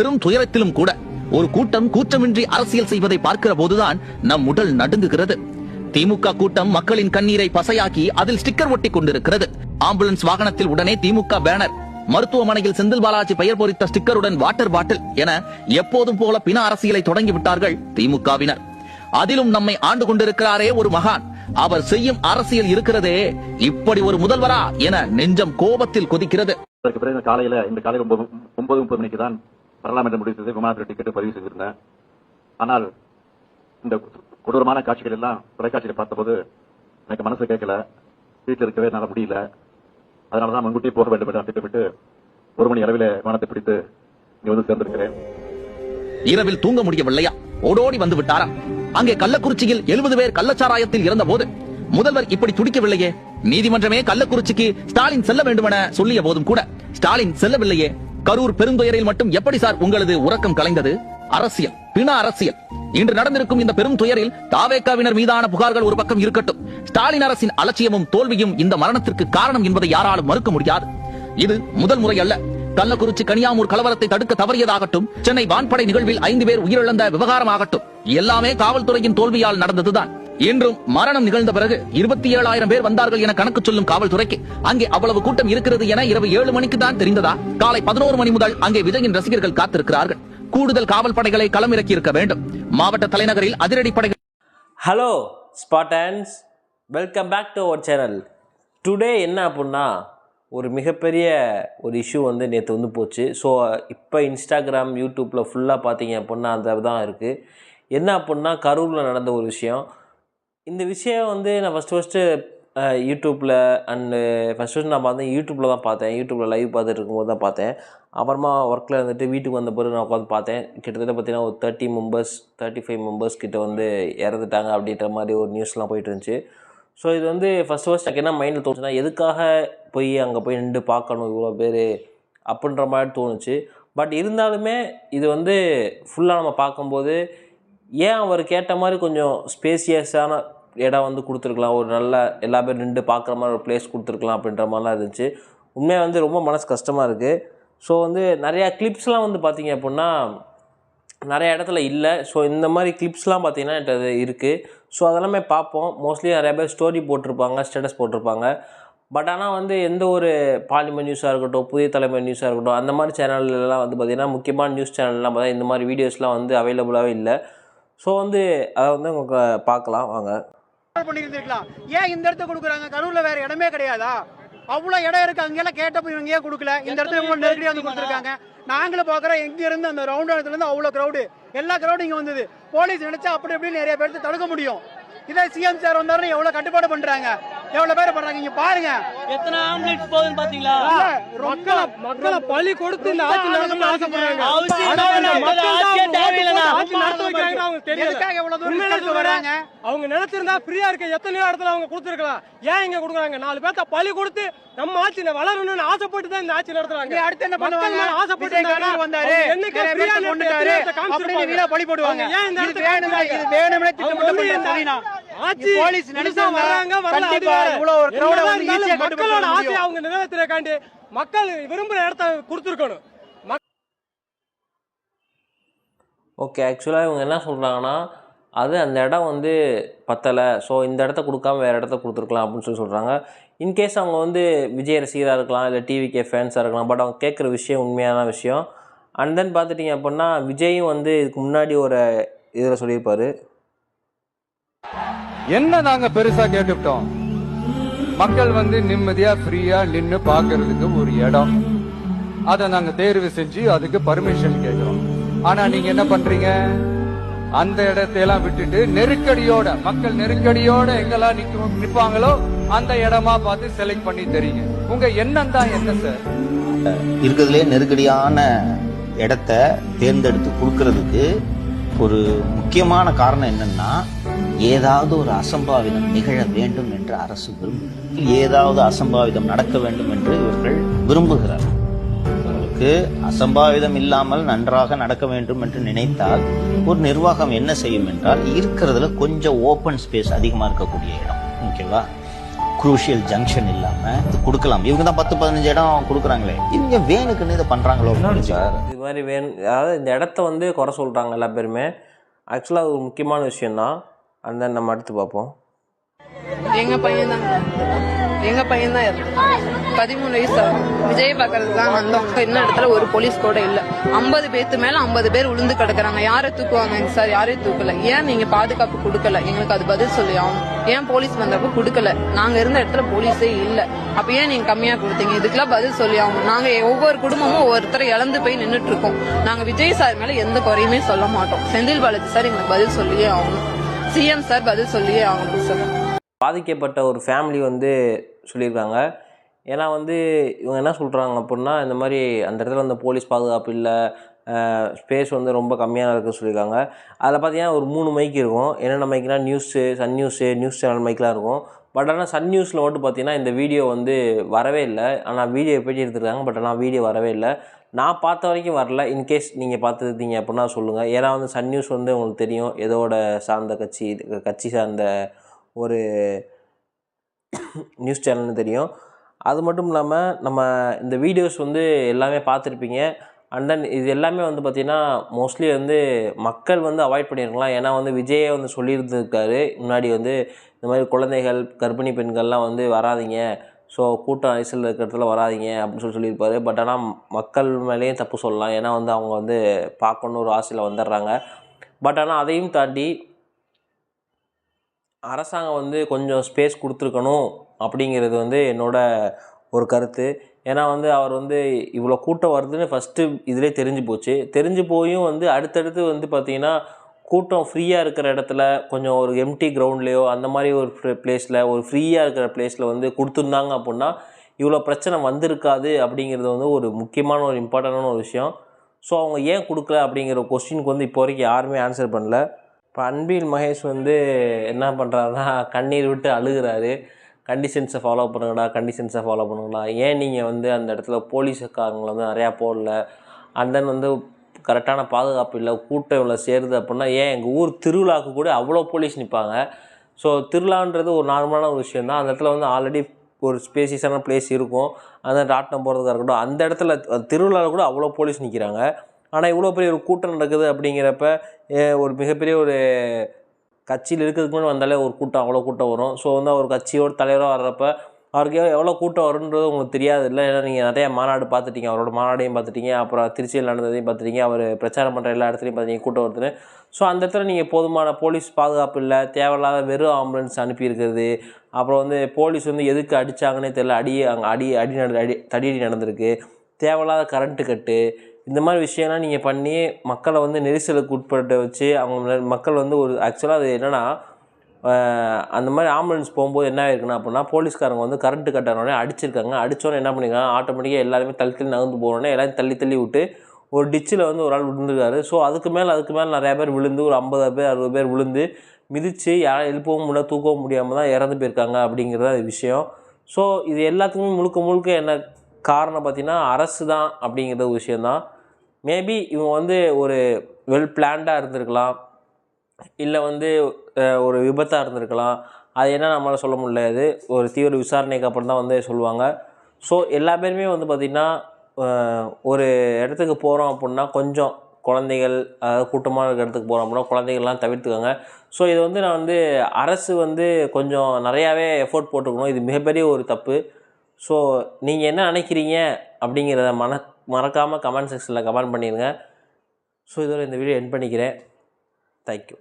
பெரும் துயரத்திலும் கூட ஒரு கூட்டம் கூச்சமின்றி அரசியல் செய்வதை பார்க்கிற போதுதான் நம் உடல் நடுங்குகிறது. திமுக கூட்டம் மக்களின் கண்ணீரை பசையாக்கி அதில் ஸ்டிக்கர் ஒட்டி கொண்டிருக்கிறது. ஆம்புலன்ஸ் வாகனத்தில் உடனே திமுக பேனர் மருத்துவமனையில் செந்தில் பாலாஜி பெயர் பொறித்த ஸ்டிக்கருடன் வாட்டர் பாட்டில் என எப்போதும் போல பின அரசியலை தொடங்கிவிட்டார்கள் திமுகவினர். அதிலும் நம்மை ஆண்டு கொண்டிருக்கிறாரே ஒரு மகான். அவர் செய்யும் அரசியல் இருக்கிறதே இப்படி ஒரு முதல்வரா என நெஞ்சம் கோபத்தில் கொதிக்கிறது. அதற்கு பிறகு காலையில இந்த காலை ஒன்பது முப்பது மணிக்கு தான் வரலாம் என்று விமானத்தில் டிக்கெட் பதிவு செய்திருந்தேன் ஆனால் இந்த கொடூரமான காட்சிகள் எல்லாம் தொலைக்காட்சியில் பார்த்தபோது எனக்கு மனசு கேட்கல. வீட்டில் இருக்கவே என்னால் முடியல. அதனால தான் முன்கூட்டி போக வேண்டும் என்று திட்டமிட்டு ஒரு மணி அளவில் விமானத்தை பிடித்து இங்க வந்து சேர்ந்திருக்கிறேன். இரவில் தூங்க முடியவில்லையா? ஓடோடி வந்து விட்டாராம் அங்கே கள்ளக்குறிச்சியில் எழுபது பேர் கள்ளச்சாராயத்தில் இருந்த போது முதல்வர் இப்படி துடிக்கவில்லையே? நீதிமன்றமே கள்ளக்குறிச்சிக்கு ஸ்டாலின் செல்ல வேண்டுமென சொல்லிய போதும் கூட ஸ்டாலின் செல்லவில்லையே? கரூர் பெருந்துயரில் மட்டும் எப்படி சார் உங்களது உறக்கம் கலைந்தது? அரசியல் பிண அரசியல். இன்று நடந்திருக்கும் இந்த பெரும் துயரில் தாவேக்காவினர் மீதான புகார்கள் ஒரு பக்கம் இருக்கட்டும். ஸ்டாலின் அரசின் அலட்சியமும் தோல்வியும் இந்த மரணத்திற்கு காரணம் என்பதை யாராலும் மறுக்க முடியாது. இது முதல் முறை அல்ல. கள்ளக்குறிச்சி கனியாமூர் கலவரத்தை தடுக்க தவறியதாகட்டும் சென்னை வான்படை நிகழ்வில் ஐந்து பேர் உயிரிழந்த விவகாரமாகட்டும். எல்லாமே காவல்துறையின் தோல்வியால் நடந்ததுதான். இன்றும் மரணம் நிகழ்ந்த பிறகு இருபத்தி ஏழாயிரம் பேர் வந்தார்கள் என கணக்கு சொல்லும் காவல்துறைக்கு. அங்கே அவ்வளவு கூட்டம் இருக்கிறது என இரவு ஏழு மணிக்கு தான் தெரிந்ததா? காலை பதினோரு மணி முதல் அங்கே விஜயின் ரசிகர்கள் காத்திருக்கிறார்கள். கூடுதல் காவல் படைகளை களமிறக்கி இருக்க வேண்டும். மாவட்ட தலைநகரில் அதிரடி படைகள் hello Spartans welcome back to our channel today என்ன அப்படின்னா ஒரு மிகப்பெரிய ஒரு இஷ்யூ வந்து நேற்று வந்து போச்சு. ஸோ இப்போ இன்ஸ்டாகிராம் யூடியூப்பில் ஃபுல்லாக பார்த்தீங்க அப்படின்னா அந்த தான் இருக்குது என்ன அப்படின்னா கரூரில் நடந்த ஒரு விஷயம். இந்த விஷயம் வந்து நான் ஃபஸ்ட்டு ஃபஸ்ட்டு யூடியூப்பில் அண்டு ஃபஸ்ட் ஃபஸ்ட் நான் பார்த்தேன் யூடியூப்பில் தான் பார்த்தேன். யூடியூப்பில் லைவ் பார்த்துட்டு இருக்கும்போது தான் பார்த்தேன். அப்புறமா ஒர்க்கில் இருந்துட்டு வீட்டுக்கு வந்த பிறகு நான் உட்காந்து பார்த்தேன். கிட்டத்தட்ட பார்த்தீங்கன்னா ஒரு thirty members thirty five members கிட்ட வந்து இறந்துட்டாங்க அப்படின்ற மாதிரி ஒரு நியூஸ்லாம் போயிட்டு இருந்துச்சு. ஸோ இது வந்து ஃபஸ்ட் ஃபஸ்ட் எனக்கு என்ன மைண்டில் தோணுச்சுன்னா எதுக்காக போய் அங்கே போய் நின்று பார்க்கணும் இவ்வளோ பேர் அப்படின்ற மாதிரி தோணுச்சு. பட் இருந்தாலுமே இது வந்து ஃபுல்லாக நம்ம பார்க்கும்போது ஏன் அவர் கேட்ட மாதிரி கொஞ்சம் ஸ்பேசியஸான இடம் வந்து கொடுத்துருக்கலாம் ஒரு நல்ல எல்லா பேரும் நின்று பார்க்குற மாதிரி ஒரு பிளேஸ் கொடுத்துருக்கலாம் அப்படின்ற மாதிரிலாம் இருந்துச்சு. உண்மையாக வந்து ரொம்ப மனசு கஷ்டமாக இருக்குது ஸோ வந்து நிறையா கிளிப்ஸ்லாம் வந்து பார்த்தீங்க அப்படின்னா நிறைய இடத்துல இல்லை. ஸோ இந்த மாதிரி கிளிப்ஸ்லாம் பார்த்தீங்கன்னா என்கிட்ட அது இருக்குது ஸோ அதெல்லாமே பார்ப்போம். மோஸ்ட்லி நிறைய பேர் ஸ்டோரி போட்டிருப்பாங்க ஸ்டேட்டஸ் போட்டிருப்பாங்க. பட் ஆனால் வந்து எந்த ஒரு பாலிமர் நியூஸாக இருக்கட்டும் புதிய தலைமை நியூஸாக இருக்கட்டும் அந்த மாதிரி சேனல்லாம் வந்து பார்த்திங்கன்னா முக்கியமான நியூஸ் சேனல்லாம் பார்த்தா இந்த மாதிரி வீடியோஸ்லாம் வந்து அவைலபிளாகவே இல்லை. ஸோ வந்து அதை வந்து உங்களுக்கு பார்க்கலாம் வாங்க. பண்ணியிருந்திருக்கலாம் ஏன் இந்த இடத்த கொடுக்குறாங்க? கரூர்ல வேற இடமே கிடையாதா? அவ்வளவு இடம் இருக்கு. அங்கெல்லாம் கேட்டப்ப இவங்க ஏன் கொடுக்கல? இந்த இடத்துல இவங்க நெருக்கடியா வந்து கொடுத்துருக்காங்க. நாங்களும் பாக்குறோம் எங்க இருந்து அந்த ரவுண்ட் இடத்துல இருந்து அவ்வளவு கிரௌடு எல்லா கிரௌடும் இங்க வந்தது. போலீஸ் நினைச்சா அப்படி இப்படி நிறைய பேர்த்து தடுக்க முடியும். இதே சிஎம் சார் வந்தாருன்னு எவ்வளவு கட்டுப்பாடு பண்றாங்க. எவ்வளவு பேர் பண்றாங்க? இங்க பாருங்க. எத்தனை ஆம்புலன்ஸ் போகுதுன்னு பாத்தீங்களா? மக்களை மக்களை பழி கொடுத்து இந்த ஆட்சி நடத்தணும்னு ஆசைப்படுறாங்க. ஆட்சி நடத்த அவங்க தெரியல. வராங்க? அவங்க நினைச்சிருந்தா ஃப்ரீயா இருக்க எத்தனையோ இடத்துல அவங்க கொடுத்துருக்கலாம். ஏன் இங்க கொடுக்குறாங்க? நாலு பேர்த்த பழி கொடுத்து நம்ம ஆட்சி வளரணும்னு ஆசைப்பட்டு தான் இந்த ஆட்சி நடத்துறாங்க. அடுத்து என்ன பண்ணுவாங்க? ஆசைப்பட்டு வந்தாரு. என்னைக்கே நிறைய ஃப்ரீயா கொண்டுட்டாரு. அப்படின்னு பழி போடுவாங்க. ஏன் இந்த இது இடத்துக்கு வேணுமே? காமிச்சாங்க? இது வேணுமே அவங்க திட்டமிட்ட ஆட்சி போலீஸ் வர்றாங்க வரல மக்களோட அவங்க நிறைவேற்றுறக்காண்டி மக்கள் இடத்த கொடுத்துருக்கணும். ஓகே ஆக்சுவலாக இவங்க என்ன சொல்கிறாங்கன்னா அது அந்த இடம் வந்து பத்தலை. ஸோ இந்த இடத்த கொடுக்காம வேறு இடத்த கொடுத்துருக்கலாம் அப்படின்னு சொல்லி சொல்கிறாங்க இன்கேஸ் அவங்க வந்து விஜய் ரசிகராக இருக்கலாம் இல்லை டிவிகே ஃபேன்ஸாக இருக்கலாம் பட் அவங்க கேட்குற விஷயம் உண்மையான விஷயம். அண்ட் தென் பார்த்துட்டிங்க அப்படின்னா விஜயும் வந்து இதுக்கு முன்னாடி ஒரு இதில் சொல்லியிருப்பாரு. என்ன நாங்க பெருசா கேட்டுட்டோம் மக்கள் வந்து நிம்மதியா ஃப்ரீயா நின்னு பாக்குறதுக்கு ஒரு இடம். அதை நாங்க தேர்வு செஞ்சு அதுக்கு பர்மிஷன் கேட்கிறோம். ஆனா நீங்க என்ன பண்றீங்க? அந்த இடத்தையெல்லாம் விட்டுட்டு நெருக்கடியோட மக்கள் நெருக்கடியோட எங்கெல்லாம் நிக்க நிப்பாங்களோ அந்த இடமா பார்த்து செலக்ட் பண்ணி தெரியுங்க. உங்க எண்ணம் தான் என்ன சார் இருக்கிறதுலே நெருக்கடியான இடத்த தேர்ந்தெடுத்து கொடுக்கறதுக்கு ஒரு முக்கியமான காரணம் என்னன்னா ஏதாவது ஒரு அசம்பாவிதம் நிகழ வேண்டும் என்று அரசு விரும்புகிறது ஏதாவது அசம்பாவிதம் நடக்க வேண்டும் என்று இவர்கள் விரும்புகிறார்கள் அவர்களுக்கு அசம்பாவிதம் இல்லாமல் நன்றாக நடக்க வேண்டும் என்று நினைத்தால் ஒரு நிர்வாகம் என்ன செய்யும் என்றால் இருக்கிறதுல கொஞ்சம் ஓப்பன் ஸ்பேஸ் அதிகமா இருக்கக்கூடிய இடம் ஓகேவா குரூஷியல் ஜங்ஷன் இல்லாம கொடுக்கலாம். இவங்க தான் பத்து பதினஞ்சு இடம் கொடுக்குறாங்களே. இவங்க வேணுக்குன்னு இதை பண்றாங்களோ சார்? இது மாதிரி வேணும் அதாவது இந்த இடத்த வந்து குறை சொல்கிறாங்க எல்லா பேருமே. ஆக்சுவலாக ஒரு முக்கியமான விஷயந்தான் அந்த நம்ம அடுத்து பார்ப்போம். எங்க பையன் தான் எங்க பையன் தான் பதிமூணு வயசு ஆகும். விஜய் பார்க்கறதுக்கு தான் வந்தோம் இன்னும் இடத்துல ஒரு போலீஸ் கூட இல்ல. ஐம்பது பேத்து மேல ஐம்பது பேர் உளுந்து கிடக்குறாங்க. யாரை தூக்குவாங்க சார் யாரையும் தூக்கல. ஏன் நீங்க பாதுகாப்பு கொடுக்கல? எங்களுக்கு அது பதில் சொல்லி ஏன் போலீஸ் வந்தப்ப கொடுக்கல? நாங்க இருந்த இடத்துல போலீஸே இல்ல. அப்ப ஏன் நீங்க கம்மியா கொடுத்தீங்க? இதுக்கெல்லாம் பதில் சொல்லி ஆகும் நாங்க ஒவ்வொரு குடும்பமும் ஒவ்வொருத்தரை இழந்து போய் நின்னுட்டு இருக்கோம். நாங்க விஜய் சார் மேல எந்த குறையுமே சொல்ல மாட்டோம். செந்தில் பாலாஜி சார் எங்களுக்கு பதில் சொல்லியே ஆகணும். சிஎம் சார் பதில் சொல்லியே ஆகணும் சார். பாதிக்கப்பட்ட ஒரு ஃபேமிலி வந்து சொல்லியிருக்காங்க. ஏன்னா வந்து இவங்க என்ன சொல்கிறாங்க அப்படின்னா இந்த மாதிரி அந்த இடத்துல அந்த போலீஸ் பாதுகாப்பு இல்லை ஸ்பேஸ் வந்து ரொம்ப கம்மியாக இருக்குது சொல்லியிருக்காங்க. அதில் பார்த்தீங்கன்னா ஒரு மூணு மைக் இருக்கும். என்னென்ன மைக்னால் news Sun news news channel மைக்லாம் இருக்கும். பட் ஆனால் சன் நியூஸில் மட்டும் பார்த்தீங்கன்னா இந்த வீடியோ வந்து வரவே இல்லை. ஆனால் வீடியோ எப்படி எடுத்துருக்காங்க பட் ஆனால் வீடியோ வரவே இல்லை. நான் பார்த்த வரைக்கும் வரல. இன்கேஸ் நீங்கள் பார்த்துருந்தீங்க அப்படின்னா சொல்லுங்கள் ஏன்னா வந்து சன் நியூஸ் வந்து உங்களுக்கு தெரியும் எதோட சார்ந்த கட்சி கட்சி சார்ந்த ஒரு நியூஸ் சேனல்னு தெரியும். அது மட்டும் இல்லாமல் நம்ம இந்த வீடியோஸ் வந்து எல்லாமே பார்த்துருப்பீங்க. அண்ட் தென் இது எல்லாமே வந்து பார்த்திங்கன்னா மோஸ்ட்லி வந்து மக்கள் வந்து அவாய்ட் பண்ணியிருக்கலாம் ஏன்னா வந்து விஜயே வந்து சொல்லியிருந்திருக்காரு. முன்னாடி வந்து இந்த மாதிரி குழந்தைகள் கர்ப்பிணி பெண்கள்லாம் வந்து வராதீங்க. ஸோ கூட்டம் ஐசில் இருக்கிறதுல வராதீங்க அப்படின்னு சொல்லி சொல்லியிருப்பாரு. பட் ஆனால் மக்கள் மேலேயும் தப்பு சொல்லலாம். ஏன்னா வந்து அவங்க வந்து பார்க்கணும் ஒரு ஆசையில் வந்துடுறாங்க. பட் ஆனால் அதையும் தாண்டி அரசாங்கம் வந்து கொஞ்சம் ஸ்பேஸ் கொடுத்துருக்கணும் அப்படிங்கிறது வந்து என்னோட ஒரு கருத்து. ஏன்னா வந்து அவர் வந்து இவ்வளோ கூட்டம் வருதுன்னு ஃபஸ்ட்டு இதிலே தெரிஞ்சு போச்சு. தெரிஞ்சு போயும் வந்து அடுத்தடுத்து வந்து பார்த்திங்கன்னா கூட்டம் ஃப்ரீயாக இருக்கிற இடத்துல கொஞ்சம் ஒரு எம்டி கிரவுண்ட்லேயோ அந்த மாதிரி ஒரு பிளேஸில் ஒரு ஃப்ரீயாக இருக்கிற பிளேஸில் வந்து கொடுத்துருந்தாங்க அப்படின்னா இவ்வளோ பிரச்சனை வந்திருக்காது அப்படிங்கிறது வந்து ஒரு முக்கியமான ஒரு இம்பார்ட்டண்டான ஒரு விஷயம். ஸோ அவங்க ஏன் கொடுக்கல அப்படிங்கிற கொஸ்டினுக்கு வந்து இப்போ வரைக்கும் யாருமே ஆன்சர் பண்ணல. இப்போ அன்பில் மகேஷ் வந்து என்ன பண்ணுறாருன்னா கண்ணீர் விட்டு அழுகிறாரு. கண்டிஷன்ஸை ஃபாலோ பண்ணுங்கடா கண்டிஷன்ஸை ஃபாலோ பண்ணுங்கடா. ஏன் நீங்கள் வந்து அந்த இடத்துல போலீஸுக்காரங்களை வந்து நிறையா போடல? அண்ட் தென் வந்து கரெக்டான பாதுகாப்பு இல்லை கூட்டம் இவ்வளோ சேருது அப்படின்னா ஏன் எங்கள் ஊர் திருவிழாவுக்கு கூட அவ்வளோ போலீஸ் நிற்பாங்க ஸோ திருவிழான்றது ஒரு நார்மலான ஒரு விஷயம் தான். அந்த இடத்துல வந்து ஆல்ரெடி ஒரு ஸ்பேசியஸான பிளேஸ் இருக்கும். அந்த ராட்டினம் போகிறதுக்காக இருக்கட்டும் அந்த இடத்துல திருவிழாவில் கூட அவ்வளோ போலீஸ் நிற்கிறாங்க ஆனால் இவ்வளோ பெரிய ஒரு கூட்டம் நடக்குது அப்படிங்கிறப்ப ஒரு மிகப்பெரிய ஒரு கட்சியில் இருக்கிறதுக்கு முன்னாடி வந்தாலே ஒரு கூட்டம் அவ்வளோ கூட்டம் வரும். ஸோ வந்து அவர் கட்சியோட தலைவராக வர்றப்ப அவருக்கு எவ்வளோ கூட்டம் வரும்ன்றது உங்களுக்கு தெரியாது. இல்லை ஏன்னா நீங்கள் நிறைய மாநாடு பார்த்துட்டீங்க. அவரோட மாநாடையும் பார்த்துட்டீங்க. அப்புறம் திருச்சியில் நடந்ததையும் பார்த்துட்டீங்க. அவர் பிரச்சாரம் பண்ணுற எல்லா இடத்துலையும் பார்த்தீங்க கூட்டம் வருதுன்னு. ஸோ அந்த இடத்துல நீங்கள் போதுமான போலீஸ் பாதுகாப்பு இல்லை தேவையில்லாத வெறும் ஆம்புலன்ஸ் அனுப்பியிருக்கிறது அப்புறம் வந்து போலீஸ் வந்து எதுக்கு அடித்தாங்கன்னே தெரியல. அடி அங்கே அடி அடி நட அடி தடியடி நடந்திருக்கு. தேவையில்லாத கரண்ட்டு கட்டு. இந்த மாதிரி விஷயம்லாம் நீங்கள் பண்ணி மக்களை வந்து நெரிசலுக்கு உட்பட்டு வச்சு அவங்க மக்கள் வந்து ஒரு ஆக்சுவலாக அது என்னென்னா அந்த மாதிரி ஆம்புலன்ஸ் போகும்போது என்ன ஆயிருக்குன்னா அப்படின்னா போலீஸ்காரங்க வந்து கரண்ட்டு கட்டானோடனே அடிச்சிருக்காங்க. அடித்தோன்னே என்ன பண்ணிருக்காங்க? ஆட்டோமேட்டிக்காக எல்லாருமே தள்ளி தள்ளி நகர்ந்து போனோடனே எல்லாரும் தள்ளி தள்ளி விட்டு ஒரு டிச்சில் வந்து ஒரு ஆள் விழுந்துருக்காரு. ஸோ அதுக்கு மேலே அதுக்கு மேலே நிறையா பேர் விழுந்து ஒரு ஐம்பது பேர் அறுபது பேர் விழுந்து மிதித்து யாரும் எழுப்பவும் முடியல தூக்கவும் முடியாமல் தான் இறந்து போயிருக்காங்க அப்படிங்கிறத விஷயம். ஸோ இது எல்லாத்துக்குமே முழுக்க முழுக்க என்ன காரணம் பார்த்திங்கன்னா அரசு தான் அப்படிங்கிற ஒரு விஷயந்தான் மேபி இவங்க வந்து ஒரு வெல் பிளான்டாக இருந்திருக்கலாம். இல்லை வந்து ஒரு விபத்தாக இருந்திருக்கலாம். அது என்ன நம்மளால் சொல்ல முடியாது. ஒரு தீவிர விசாரணைக்கு அப்புறம் தான் வந்து சொல்லுவாங்க. ஸோ எல்லா பேருமே வந்து பார்த்திங்கன்னா ஒரு இடத்துக்கு போகிறோம் அப்படின்னா கொஞ்சம் குழந்தைகள் அதாவது கூட்டமாக இருக்கிற இடத்துக்கு போகிறோம் அப்படின்னா குழந்தைகள்லாம் தவிர்த்துக்கோங்க. ஸோ இது வந்து நான் வந்து அரசு வந்து கொஞ்சம் நிறையாவே எஃபோர்ட் போட்டுக்கணும். இது மிகப்பெரிய ஒரு தப்பு. ஸோ நீங்கள் என்ன நினைக்கிறீங்க? அப்படிங்கிறத மன மறக்காமல் கமெண்ட் செக்ஷனில் கமெண்ட் பண்ணிடுங்க ஸோ இதோட இந்த வீடியோ என் பண்ணிக்கிறேன். தேங்க்யூ